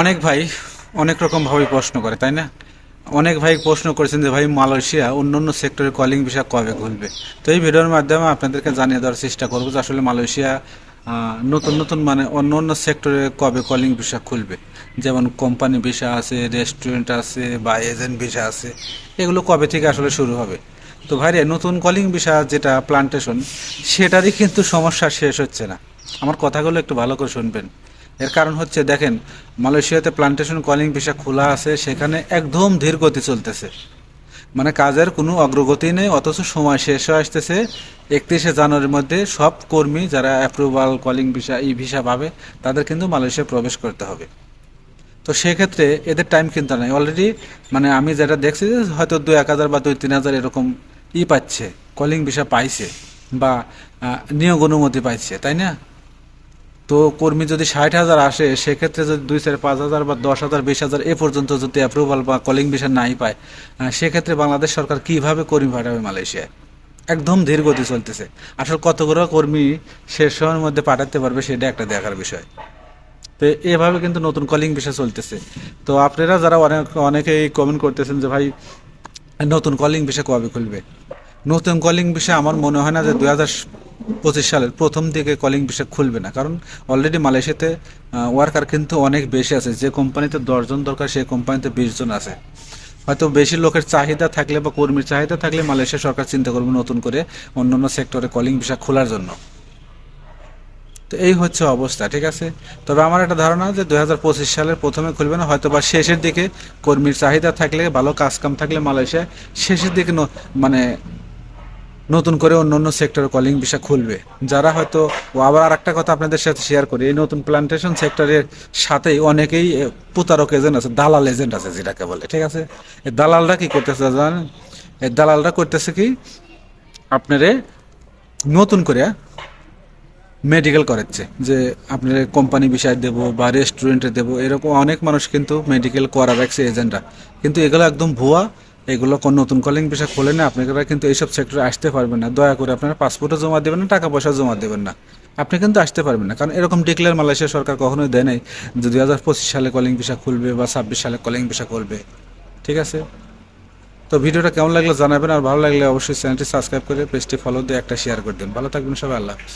অনেক ভাই অনেক রকমভাবে প্রশ্ন করে, তাই না? অনেক ভাই প্রশ্ন করেছেন যে, ভাই, মালয়েশিয়া অন্য অন্য সেক্টরে কলিং ভিসা কবে খুলবে? তো এই ভিডিওর মাধ্যমে আপনাদেরকে জানিয়ে দেওয়ার চেষ্টা করব যে, আসলে মালয়েশিয়া নতুন নতুন মানে অন্য অন্য সেক্টরে কবে কলিং ভিসা খুলবে? যেমন কোম্পানি ভিসা আছে রেস্টুরেন্ট আছে বা এজেন্ট ভিসা আছে, এগুলো কবে থেকে আসলে শুরু হবে? তো ভাইরে, নতুন কলিং ভিসা যেটা প্লান্টেশন সেটারই কিন্তু সমস্যা শেষ হচ্ছে না। আমার কথাগুলো একটু ভালো করে শুনবেন। এর কারণ হচ্ছে, দেখেন, মালয়েশিয়াতে প্লান্টেশন কলিং ভিসা খোলা আছে, সেখানে একদম ধীর গতি চলতেছে। মানে কাজের কোনো অগ্রগতি নেই, অথচ সময় শেষ হয়ে আসতেছে। একত্রিশে জানুয়ারির মধ্যে সব কর্মী যারা approval calling visa e visa পাবে, তাদের কিন্তু মালয়েশিয়া প্রবেশ করতে হবে। তো সেক্ষেত্রে এদের টাইম কিন্তু নাই। অলরেডি মানে আমি যেটা দেখছি যে হয়তো দু এক হাজার বা দুই তিন হাজার এরকম ই পাচ্ছে কলিং ভিসা পাইছে, বা নিয়োগ অনুমতি পাইছে, তাই না? তো কর্মী যদি ষাট হাজার আসে, সেক্ষেত্রে যদি দুই চার পাঁচ হাজার বা দশ হাজার, বিশ হাজার, এ পর্যন্ত যদি অ্যাপ্রুভাল বা কলিং ভিসা নাই পায় সেক্ষেত্রে বাংলাদেশ সরকার কীভাবে কর্মী পাঠাবে মালয়েশিয়ায়? একদম ধীর গতি চলতেছে। আসলে কতগুলো কর্মী শেষ সময়ের মধ্যে পাঠাতে পারবে সেটা একটা দেখার বিষয়। তো এভাবে কিন্তু নতুন কলিং বিষয় চলতেছে। তো আপনারা যারা অনেক, অনেকেই কমেন্ট করতেছেন যে ভাই, নতুন কলিং বিষয় কবে খুলবে? নতুন কলিং বিষয় আমার মনে হয় না যে দুই হাজার পঁচিশ সালের প্রথম দিকে কলিং বিষয় খুলবে না। কারণ অলরেডি মালয়েশিয়াতে ওয়ার্কার কিন্তু অনেক বেশি আছে। যে কোম্পানিতে দশজন দরকার, সেই কোম্পানিতে বিশ জন আছে। হয়তো বেশি লোকের চাহিদা থাকলে বা কর্মীর চাহিদা থাকলে মালয়েশিয়া সরকার চিন্তা করবে নতুন করে অন্যান্য সেক্টরে কলিং বিষয় খোলার জন্য। তো এই হচ্ছে অবস্থা, ঠিক আছে? তবে আমার একটা ধারণা যে দুই হাজার পঁচিশ সালের প্রথমে খুলবে না হয়তো বা শেষের দিকে কর্মীর চাহিদা থাকলে, ভালো কাজ কাম থাকলে মালয়েশিয়া শেষের দিকে মানে নতুন করে অন্য অন্য সেক্টরে কলিং ভিসা খুলবে। যারা হয়তো আবার আর একটা কথা আপনাদের সাথে শেয়ার করি, এই নতুন প্লান্টেশন সেক্টরের সাথেই অনেকেই প্রতারক এজেন্ট আছে, দালাল এজেন্ট আছে যেটাকে বলে, ঠিক আছে? দালালরা কি করতেছে জানেন? এই দালালরা করতেছে কি? আপনারে নতুন করে মেডিকেল করাচ্ছে, যে আপনার কোম্পানি বিষয় দেবো বা রেস্টুরেন্টে দেবো, এরকম অনেক মানুষ কিন্তু মেডিকেল করা রাখছে এজেন্টরা কিন্তু এগুলো একদম ভুয়া এগুলো কোন নতুন কলিং বিষয় খোলে না আপনারা কিন্তু এইসব সেক্টরে আসতে পারবেন না। দয়া করে আপনারা পাসপোর্টও জমা দেবেন না, টাকা পয়সা জমা দেবেন না। আপনি কিন্তু আসতে পারবেন না, কারণ এরকম ডিক্লেয়ার মালয়েশিয়া সরকার কখনোই দেয় নাই যে দুই হাজার পঁচিশ সালে কলিং ভিসা খুলবে বা ছাব্বিশ সালে কলিং ভিসা করবে। ঠিক আছে? তো ভিডিওটা কেমন লাগল জানাবেন, আর ভালো লাগলে অবশ্যই চ্যানেলটি সাবস্ক্রাইব করে পেজটি ফলো দিয়ে একটা শেয়ার করে দিন। ভালো থাকবেন সবাই, আল্লাহ হাফিজ।